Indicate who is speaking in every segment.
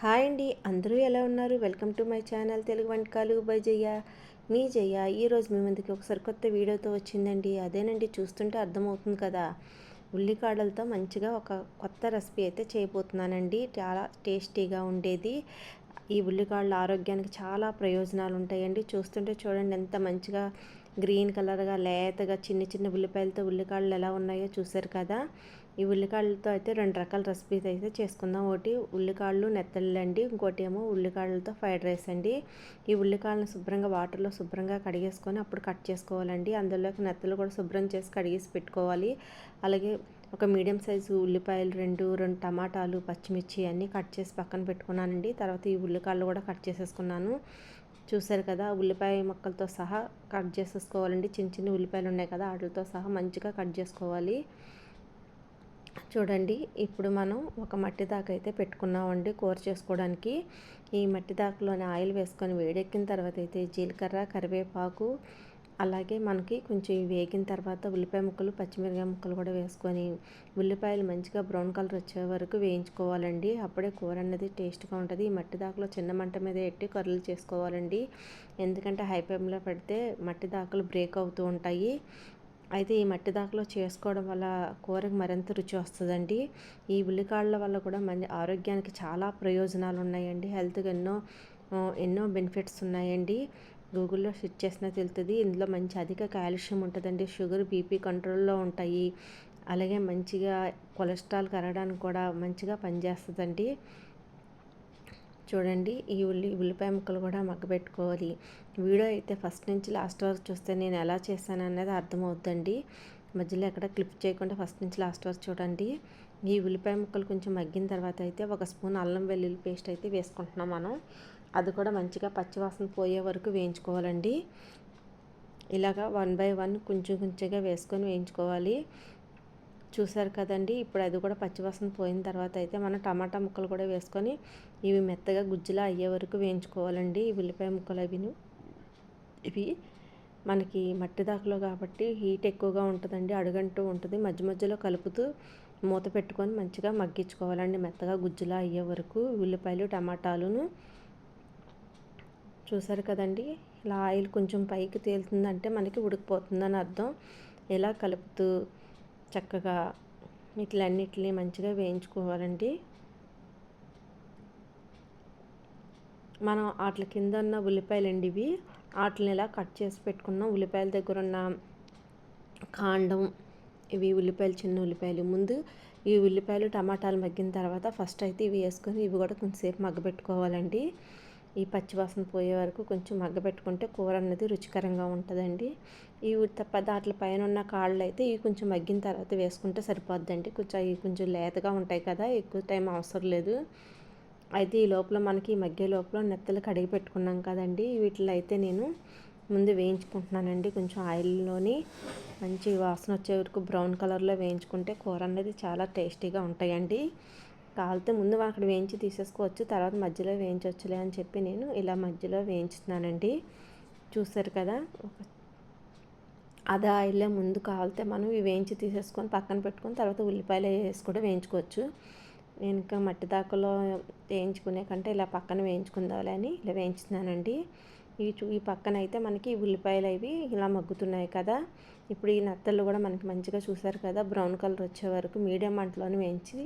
Speaker 1: Hi అండి. అందరూ ఎలా ఉన్నారు? Welcome to my channel Telugu వంటకాలు బై జయ్య మీ జయ్య ఈరోజు మీ ముందుకి ఒకసారి కొత్త వీడియోతో వచ్చిందండి. అదేనండి చూస్తుంటే అర్థమవుతుంది కదా. ఉల్లికాడలతో మంచిగా ఒక కొత్త రెసిపీ అయితే చేయబోతున్నానండి. చాలా టేస్టీగా ఉండేది. ఈ ఉల్లికాడలు ఆరోగ్యానికి చాలా ప్రయోజనాలు ఉంటాయండి. చూస్తుంటే చూడండి ఎంత మంచిగా గ్రీన్ కలర్గా లేతగా చిన్న చిన్న ఉల్లిపాయలతో ఉల్లికాడలు ఎలా ఉన్నాయో చూశారు కదా. ఈ ఉల్లికాడలతో అయితే రెండు రకాల రెసిపీస్ అయితే చేసుకుందాం. ఒకటి ఉల్లికాడలు నెత్తళ్ళు అండి ఇంకోటి ఏమో ఉల్లికాడలతో ఫ్రైడ్ రైస్ అండి. ఈ ఉల్లికాయలను శుభ్రంగా వాటర్లో శుభ్రంగా కడిగేసుకొని అప్పుడు కట్ చేసుకోవాలండి. అందులోకి నెత్తలు కూడా శుభ్రం చేసి కడిగేసి పెట్టుకోవాలి. అలాగే ఒక మీడియం సైజు ఉల్లిపాయలు రెండు రెండు టమాటాలు పచ్చిమిర్చి అన్నీ కట్ చేసి పక్కన పెట్టుకున్నానండి. తర్వాత ఈ ఉల్లికాయలు కూడా కట్ చేసేసుకున్నాను. చూసారు కదా ఉల్లిపాయ ముక్కలతో సహా కట్ చేసేసుకోవాలండి. చిన్న చిన్న ఉల్లిపాయలు ఉన్నాయి కదా వాటితో సహా మంచిగా కట్ చేసుకోవాలి. చూడండి ఇప్పుడు మనం ఒక మట్టి దాకా అయితే పెట్టుకున్నామండి కూర చేసుకోవడానికి. ఈ మట్టి దాకలోని ఆయిల్ వేసుకొని వేడెక్కిన తర్వాత అయితే జీలకర్ర కరివేపాకు అలాగే మనకి కొంచెం వేగిన తర్వాత ఉల్లిపాయ ముక్కలు పచ్చిమిరకాయ ముక్కలు కూడా వేసుకొని ఉల్లిపాయలు మంచిగా బ్రౌన్ కలర్ వచ్చే వరకు వేయించుకోవాలండి. అప్పుడే కూర అనేది టేస్ట్గా ఉంటుంది. ఈ మట్టి దాకలో చిన్న మంట మీద ఎట్టి కర్రలు చేసుకోవాలండి. ఎందుకంటే హై ఫ్లేమ్లో పెడితే మట్టి దాకలు బ్రేక్ అవుతూ ఉంటాయి. అయితే ఈ మట్టి దాకలో చేసుకోవడం వల్ల కూరకు మరింత రుచి వస్తుందండి. ఈ ఉల్లికాళ్ళ వల్ల కూడా మన ఆరోగ్యానికి చాలా ప్రయోజనాలు ఉన్నాయండి హెల్త్కి ఎన్నో ఎన్నో బెనిఫిట్స్ ఉన్నాయండి. గూగుల్లో సెర్చ్ చేసినా తెలుస్తుంది ఇందులో మంచి అధిక కాల్షియం ఉంటుందండి. షుగర్ బీపీ కంట్రోల్లో ఉంటాయి. అలాగే మంచిగా కొలెస్ట్రాల్ కరగడానికి కూడా మంచిగా పనిచేస్తుందండి. చూడండి ఈ ఉల్లి ఉల్లిపాయ ముక్కలు కూడా మగ్గబెట్టుకోవాలి. వీడియో అయితే ఫస్ట్ నుంచి లాస్ట్ వరకు చూస్తే నేను ఎలా చేశాను అనేది అర్థమవుతుందండి మధ్యలో ఎక్కడ క్లిప్ చేయకుండా ఫస్ట్ నుంచి లాస్ట్ వరకు చూడండి. ఈ ఉల్లిపాయ ముక్కలు కొంచెం మగ్గిన తర్వాత అయితే ఒక స్పూన్ అల్లం వెల్లుల్లి పేస్ట్ అయితే వేసుకుంటున్నాం మనం. అది కూడా మంచిగా పచ్చివాసన పోయే వరకు వేయించుకోవాలండి. ఇలాగా వన్ బై వన్ కొంచెం కొంచెంగా వేసుకొని వేయించుకోవాలి. చూసారు కదండి ఇప్పుడు అది కూడా పచ్చివాసన పోయిన తర్వాత అయితే మనం టమాటా ముక్కలు కూడా వేసుకొని ఇవి మెత్తగా గుజ్జులా అయ్యే వరకు వేయించుకోవాలండి ఈ ఉల్లిపాయ ముక్కలు అవిను. ఇవి మనకి మట్టి దాకలో కాబట్టి హీట్ ఎక్కువగా ఉంటుందండి అడుగంటూ ఉంటుంది. మధ్య మధ్యలో కలుపుతూ మూత పెట్టుకొని మంచిగా మగ్గించుకోవాలండి. మెత్తగా గుజ్జులా అయ్యే వరకు ఉల్లిపాయలు టమాటాలును చూసారు కదండి? ఇలా ఆయిల్ కొంచెం పైకి తేలుతుందంటే మనకి ఉడికిపోతుందని అర్థం. ఇలా కలుపుతూ చక్కగా వీటిలన్నిటిని మంచిగా వేయించుకోవాలండి. మనం వాటి కింద ఉన్న ఉల్లిపాయలు అండి ఇవి. వాటిని ఇలా కట్ చేసి పెట్టుకున్నాం ఉల్లిపాయల దగ్గర ఉన్న కాండం ఇవి ఉల్లిపాయలు చిన్న ఉల్లిపాయలు. ముందు ఈ ఉల్లిపాయలు టమాటాలు మగ్గిన తర్వాత ఫస్ట్ అయితే ఇవి వేసుకొని ఇవి కూడా కొంచెంసేపు మగ్గబెట్టుకోవాలండి. ఈ పచ్చివాసన పోయే వరకు కొంచెం మగ్గబెట్టుకుంటే కూర అనేది రుచికరంగా ఉంటుందండి. ఈ తప్ప దాంట్లో పైన ఉన్న కాళ్ళు అయితే ఇవి కొంచెం మగ్గిన తర్వాత వేసుకుంటే సరిపోద్దండి. కొంచెం ఇవి కొంచెం లేతగా ఉంటాయి కదా ఎక్కువ టైం అవసరం లేదు. అయితే ఈ లోపల మనకి మగ్గే లోపల నెత్తలు కడిగి పెట్టుకున్నాం కదండి. వీటిలో అయితే నేను ముందు వేయించుకుంటున్నానండి. కొంచెం ఆయిల్లోని మంచి వాసన వచ్చే వరకు బ్రౌన్ కలర్లో వేయించుకుంటే కూర అనేది చాలా టేస్టీగా ఉంటాయండి. కాలితే ముందు అక్కడ వేయించి తీసేసుకోవచ్చు తర్వాత మధ్యలో వేయించవచ్చులే అని చెప్పి నేను ఇలా మధ్యలో వేయించుతున్నానండి. చూసారు కదా? అదే ఆయిల్లో ముందు కావాలితే మనం ఇవి వేయించి తీసేసుకొని పక్కన పెట్టుకొని తర్వాత ఉల్లిపాయలు వేసి కూడా వేయించుకోవచ్చు. నేను ఇంకా మట్టి దాకలో వేయించుకునే కంటే ఇలా పక్కన వేయించుకుందాలని ఇలా వేయించుతున్నానండి ఈ చూ ఈ పక్కన అయితే మనకి ఉల్లిపాయలు అవి ఇలా మగ్గుతున్నాయి కదా. ఇప్పుడు ఈ నత్తలు కూడా మనకి మంచిగా చూసారు కదా బ్రౌన్ కలర్ వచ్చే వరకు మీడియం మంటలోనే వేయించి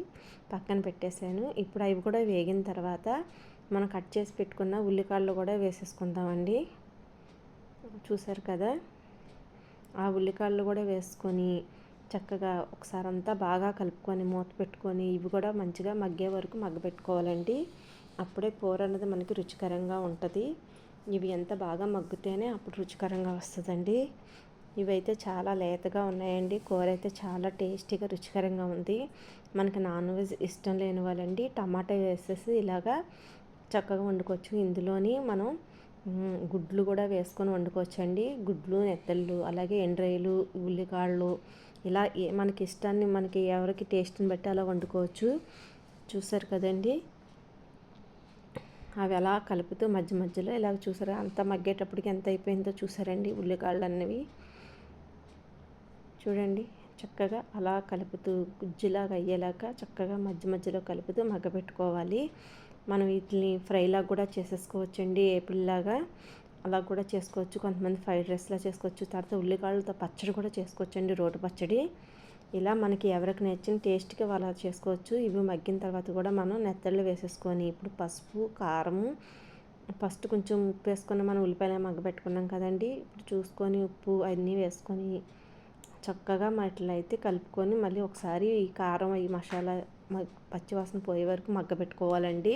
Speaker 1: పక్కన పెట్టేశాను. ఇప్పుడు అవి కూడా వేగిన తర్వాత మనం కట్ చేసి పెట్టుకున్న ఉల్లికాయలు కూడా వేసేసుకుందామండి. చూసారు కదా? ఆ ఉల్లికాయలు కూడా వేసుకొని చక్కగా ఒకసారి అంతా బాగా కలుపుకొని మూత పెట్టుకొని ఇవి కూడా మంచిగా మగ్గే వరకు మగ్గబెట్టుకోవాలండి అప్పుడే కూర అనేది మనకి రుచికరంగా ఉంటుంది. ఇవి ఎంత బాగా మగ్గితేనే అప్పుడు రుచికరంగా వస్తుందండి. ఇవైతే చాలా లేతగా ఉన్నాయండి. కూర అయితే చాలా టేస్టీగా రుచికరంగా ఉంది. మనకి నాన్ వెజ్ ఇష్టం లేని వాళ్ళండి టమాటా వేసేసి ఇలాగా చక్కగా వండుకోవచ్చు. ఇందులోని మనం గుడ్లు కూడా వేసుకొని వండుకోవచ్చండి. గుడ్లు నెత్తళ్ళు అలాగే ఎండ్రాయిలు ఉల్లికాళ్ళు ఇలా మనకి ఇష్టాన్ని మనకి ఎవరికి టేస్ట్ని బట్టి అలా వండుకోవచ్చు. చూసారు కదండి? అవి అలా కలుపుతూ మధ్య మధ్యలో ఇలా చూసారా? అంత మగ్గేటప్పటికి ఎంత అయిపోయిందో చూసారండి ఉల్లికాళ్ళు అన్నవి చూడండి చక్కగా అలా కలుపుతూ గుజ్జులాగా అయ్యేలాగా చక్కగా మధ్య మధ్యలో కలుపుతూ మగ్గబెట్టుకోవాలి. మనం వీటిని ఫ్రైలాగా కూడా చేసేసుకోవచ్చండి ఏపుల్లాగా. అలా కూడా చేసుకోవచ్చు. కొంతమంది ఫ్రైడ్ రైస్లా చేసుకోవచ్చు. తర్వాత ఉల్లికాయలతో పచ్చడి కూడా చేసుకోవచ్చండి. రోటి పచ్చడి. ఇలా మనకి ఎవరికి నచ్చిన టేస్ట్కి అలా చేసుకోవచ్చు. ఇవి మగ్గిన తర్వాత కూడా మనం నెత్తళ్ళు వేసేసుకొని ఇప్పుడు పసుపు కారము ఫస్ట్ కొంచెం ఉప్పు వేసుకొని మనం ఉల్లిపాయలు మగ్గబెట్టుకున్నాం కదండి. ఇప్పుడు చూసుకొని ఉప్పు అన్నీ వేసుకొని చక్కగా అయితే కలుపుకొని మళ్ళీ ఒకసారి ఈ కారం ఈ మసాలా పచ్చివాసన పోయే వరకు మగ్గబెట్టుకోవాలండి.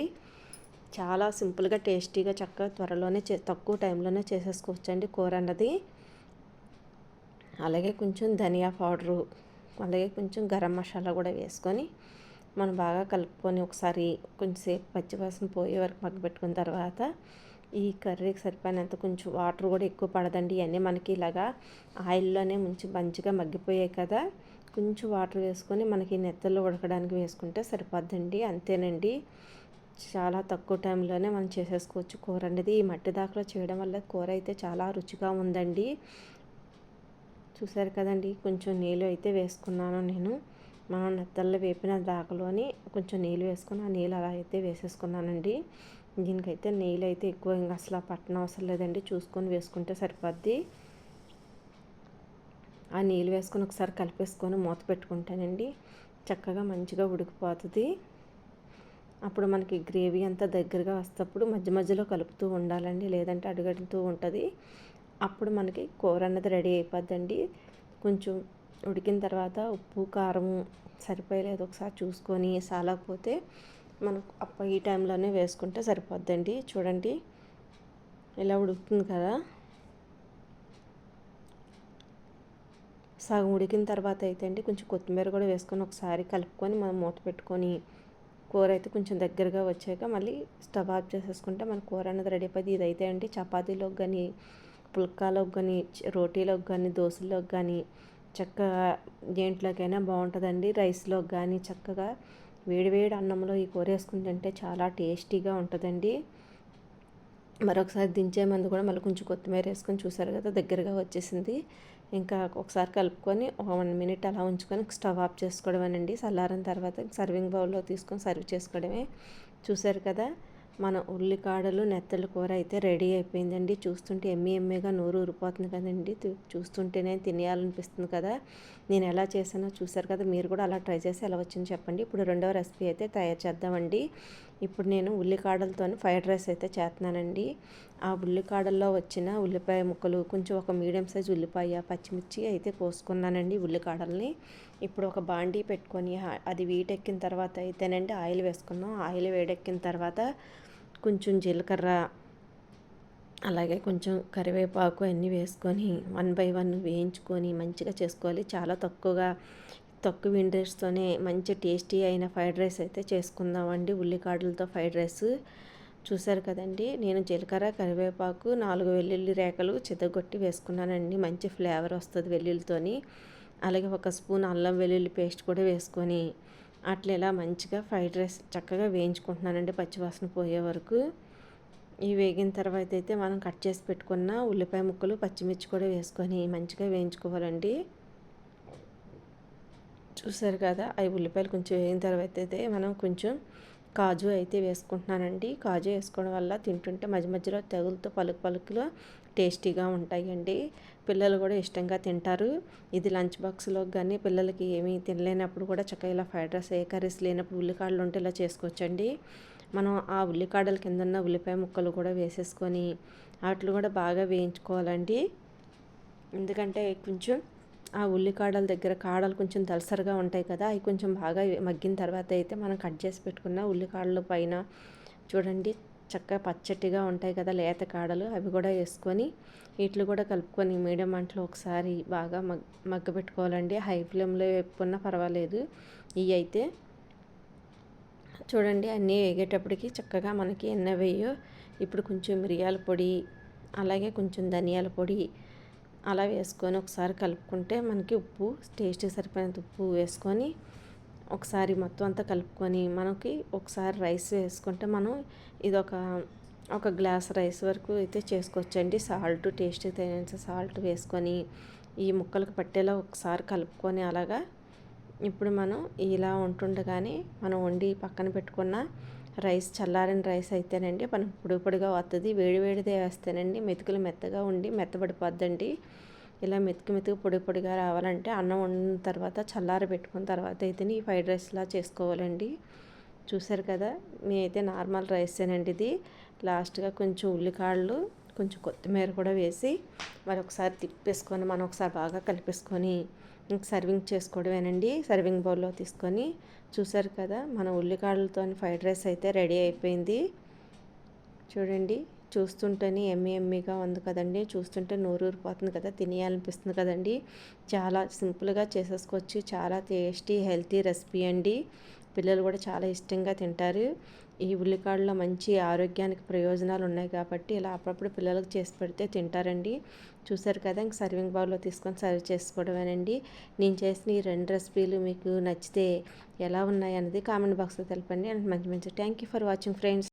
Speaker 1: చాలా సింపుల్గా టేస్టీగా చక్కగా త్వరలోనే చే తక్కువ టైంలోనే చేసేసుకోవచ్చండి కూర అన్నది అలాగే కొంచెం ధనియా పౌడరు అలాగే కొంచెం గరం మసాలా కూడా వేసుకొని మనం బాగా కలుపుకొని ఒకసారి కొంచెంసేపు పచ్చివాసన పోయే వరకు మగ్గబెట్టుకున్న తర్వాత ఈ కర్రీకి సరిపోయినంత కొంచెం వాటర్ కూడా ఎక్కువ పడదండి. ఇవన్నీ మనకి ఇలాగా ఆయిల్లోనే మంచి మంచిగా మగ్గిపోయాయి కదా. కొంచెం వాటర్ వేసుకొని మనకి నెత్తల్లో ఉడకడానికి వేసుకుంటే సరిపోద్దండి. అంతేనండి. చాలా తక్కువ టైంలోనే మనం చేసేసుకోవచ్చు కూర అనేది. ఈ మట్టి దాకలో చేయడం వల్ల కూర అయితే చాలా రుచిగా ఉందండి. చూసారు కదండి కొంచెం నీళ్ళు అయితే వేసుకున్నాను నేను. మనం నెత్తల్లో వేపిన దాకలోని కొంచెం నీళ్ళు వేసుకుని ఆ నీళ్ళు అలా అయితే వేసేసుకున్నానండి. దీనికైతే నీళ్ళు అయితే ఎక్కువ ఇంకా అసలు పట్టణ అవసరం లేదండి చూసుకొని వేసుకుంటే సరిపోద్ది. ఆ నీళ్ళు వేసుకొని ఒకసారి కలిపేసుకొని మూత పెట్టుకుంటానండి. చక్కగా మంచిగా ఉడికిపోతుంది. అప్పుడు మనకి గ్రేవీ అంతా దగ్గరగా వస్తప్పుడు మధ్య మధ్యలో కలుపుతూ ఉండాలండి లేదంటే అడుగడుతూ ఉంటుంది. అప్పుడు మనకి కూర అన్నది రెడీ అయిపోద్దండి. కొంచెం ఉడికిన తర్వాత ఉప్పు కారం సరిపోయలేదు ఒకసారి చూసుకొని సాలకపోతే మనకు అప్ప ఈ టైంలోనే వేసుకుంటే సరిపోద్దండి. చూడండి ఇలా ఉడుకుతుంది కదా. సగం ఉడికిన తర్వాత అయితే అండి కొంచెం కొత్తిమీర కూడా వేసుకొని ఒకసారి కలుపుకొని మనం మూత పెట్టుకొని కూర అయితే కొంచెం దగ్గరగా వచ్చాక మళ్ళీ స్టవ్ ఆఫ్ చేసేసుకుంటే మన కూర అనేది రెడీ అయిపోయింది. ఇదైతే అండి చపాతీలోకి కానీ పుల్కాలోకి కానీ రోటీలోకి కానీ దోశలోకి కానీ చక్కగా దేంట్లోకైనా బాగుంటుందండి. రైస్లోకి కానీ చక్కగా వేడివేడి అన్నంలో ఈ కూర వేసుకుని తింటే చాలా టేస్టీగా ఉంటుందండి. మరొకసారి దించే మందు కూడా మళ్ళీ కొంచెం కొత్తిమీర వేసుకొని చూసారు కదా దగ్గరగా వచ్చేసింది. ఇంకా ఒకసారి కలుపుకొని ఒక వన్ మినిట్ అలా ఉంచుకొని స్టవ్ ఆఫ్ చేసుకోవడమేనండి. చల్లారిన తర్వాత సర్వింగ్ బౌల్లో తీసుకొని సర్వ్ చేసుకోవడమే. చూసారు కదా మన ఉల్లికాడలు నెత్తల కూర అయితే రెడీ అయిపోయిందండి. చూస్తుంటే ఎమ్మి ఎమ్మిగా నోరు ఊరిపోతుంది కదండి. చూస్తుంటేనే తినేయాలనిపిస్తుంది కదా. నేను ఎలా చేశానో చూసారు కదా. మీరు కూడా అలా ట్రై చేసి ఎలా వచ్చింది చెప్పండి. ఇప్పుడు రెండవ రెసిపీ అయితే తయారు చేద్దామండి. ఇప్పుడు నేను ఉల్లికాడలతో ఫ్రైడ్ రైస్ అయితే చేస్తున్నానండి ఆ ఉల్లికాడల్లో వచ్చిన ఉల్లిపాయ ముక్కలు కొంచెం ఒక మీడియం సైజ్ ఉల్లిపాయ పచ్చిమిర్చి అయితే కోసుకున్నానండి ఉల్లికాడల్ని. ఇప్పుడు ఒక బాండీ పెట్టుకొని అది వీటెక్కిన తర్వాత అయితేనండి ఆయిల్ వేసుకున్నాం. ఆయిల్ వేడెక్కిన తర్వాత కొంచెం జీలకర్ర అలాగే కొంచెం కరివేపాకు అన్నీ వేసుకొని వన్ బై వన్ వేయించుకొని మంచిగా చేసుకోవాలి. చాలా తక్కువగా తక్కువ ఇంట్రెస్ట్తోనే మంచి టేస్టీ అయిన ఫ్రైడ్ రైస్ అయితే చేసుకుందామండి. ఉల్లికాడలతో ఫ్రైడ్ రైస్ చూసారు కదండి నేను జీలకర్ర కరివేపాకు నాలుగు వెల్లుల్లి రేఖలు చితగొట్టి వేసుకున్నానండి. మంచి ఫ్లేవర్ వస్తుంది వెల్లుల్లితోని. అలాగే ఒక స్పూన్ అల్లం వెల్లుల్లి పేస్ట్ కూడా వేసుకొని అట్లా ఇలా మంచిగా ఫ్రైడ్ రైస్ చక్కగా వేయించుకుంటున్నానండి పచ్చివాసన పోయే వరకు. ఇవి వేగిన తర్వాత అయితే మనం కట్ చేసి పెట్టుకున్న ఉల్లిపాయ ముక్కలు పచ్చిమిర్చి కూడా వేసుకొని మంచిగా వేయించుకోవాలండి. చూసారు కదా అవి ఉల్లిపాయలు కొంచెం వేగిన తర్వాత అయితే మనం కొంచెం కాజు అయితే వేసుకుంటున్నానండి. కాజు వేసుకోవడం వల్ల తింటుంటే మధ్య మధ్యలో తెగులతో పలుకు పలుకులో టేస్టీగా ఉంటాయండి. పిల్లలు కూడా ఇష్టంగా తింటారు. ఇది లంచ్ బాక్స్లో కానీ పిల్లలకి ఏమీ తినలేనప్పుడు కూడా చక్కగా ఇలా ఫ్రైడ్ రైస్ ఏ కర్రీస్ లేనప్పుడు ఉల్లికాడలు ఉంటే ఇలా చేసుకోవచ్చండి. మనం ఆ ఉల్లికాడల కింద ఉన్న ఉల్లిపాయ ముక్కలు కూడా వేసేసుకొని వాటిని కూడా బాగా వేయించుకోవాలండి. ఎందుకంటే కొంచెం ఆ ఉల్లికాడల దగ్గర కాడలు కొంచెం దలసరిగా ఉంటాయి కదా అవి కొంచెం బాగా మగ్గిన తర్వాత అయితే మనం కట్ చేసి పెట్టుకున్న ఉల్లికాడల పైన చూడండి చక్కగా పచ్చటిగా ఉంటాయి కదా లేత కాడలు అవి కూడా వేసుకొని వీటిని కూడా కలుపుకొని మీడియం మంటలో ఒకసారి బాగా మగ్ మగ్గబెట్టుకోవాలండి హై ఫ్లేమ్లో వేపుకున్నా పర్వాలేదు. ఇవి అయితే చూడండి అన్నీ వేగేటప్పటికి చక్కగా మనకి ఎన్న వేయో ఇప్పుడు కొంచెం మిరియాల పొడి అలాగే కొంచెం ధనియాల పొడి అలా వేసుకొని ఒకసారి కలుపుకుంటే మనకి ఉప్పు టేస్ట్ సరిపోయినంత ఉప్పు వేసుకొని ఒకసారి మొత్తం అంతా కలుపుకొని మనకి ఒకసారి రైస్ వేసుకుంటే మనం ఇది ఒక ఒక గ్లాస్ రైస్ వరకు అయితే చేసుకోవచ్చండి. సాల్ట్ టేస్ట్ తగినంత సాల్ట్ వేసుకొని ఈ ముక్కలకు పట్టేలా ఒకసారి కలుపుకొని అలాగా ఇప్పుడు మనం ఇలా ఉంటుండగానే మనం వండి పక్కన పెట్టుకున్న రైస్ చల్లారిన రైస్ అయితేనండి మనం పొడి పొడిగా వస్తుంది వేడి వేడిదే వేస్తేనండి మెతుకులు మెత్తగా ఉండి మెత్తబడిపోద్దండి. ఇలా మెతుకు మెతుకు పొడి పొడిగా రావాలంటే అన్నం వండిన తర్వాత చల్లారి పెట్టుకున్న తర్వాత అయితే ఈ ఫ్రైడ్ రైస్లా చేసుకోవాలండి. చూసారు కదా నేనైతే నార్మల్ రైసేనండి ఇది. లాస్ట్గా కొంచెం ఉల్లికాళ్ళు కొంచెం కొత్తిమీర కూడా వేసి మరి ఒకసారి తిప్పేసుకొని మనం ఒకసారి బాగా కలిపేసుకొని ఇంక సర్వింగ్ చేసుకోవడమేనండి. సర్వింగ్ బౌల్లో తీసుకొని చూసారు కదా మన ఉల్లికాడలతో ఫ్రైడ్ రైస్ అయితే రెడీ అయిపోయింది. చూడండి చూస్తుంటేనే ఎమ్మి ఎమ్మిగా ఉంది కదండి. చూస్తుంటే నోరూరిపోతుంది కదా తినేయాలనిపిస్తుంది కదండి. చాలా సింపుల్గా చేసేసుకోవచ్చు. చాలా టేస్టీ హెల్తీ రెసిపీ అండి. పిల్లలు కూడా చాలా ఇష్టంగా తింటారు. ఈ ఉల్లికాడలో మంచి ఆరోగ్యానికి ప్రయోజనాలు ఉన్నాయి కాబట్టి ఇలా అప్పుడప్పుడు పిల్లలకు చేసి పెడితే తింటారండి. చూసారు కదా ఇంక సర్వింగ్ బౌల్లో తీసుకొని సర్వ్ చేసుకోవడమేనండి. నేను చేసిన ఈ రెండు రెసిపీలు మీకు నచ్చితే ఎలా ఉన్నాయి అనేది కామెంట్ బాక్స్లో తెలపండి. అండ్ మంచి మంచి thank you for watching friends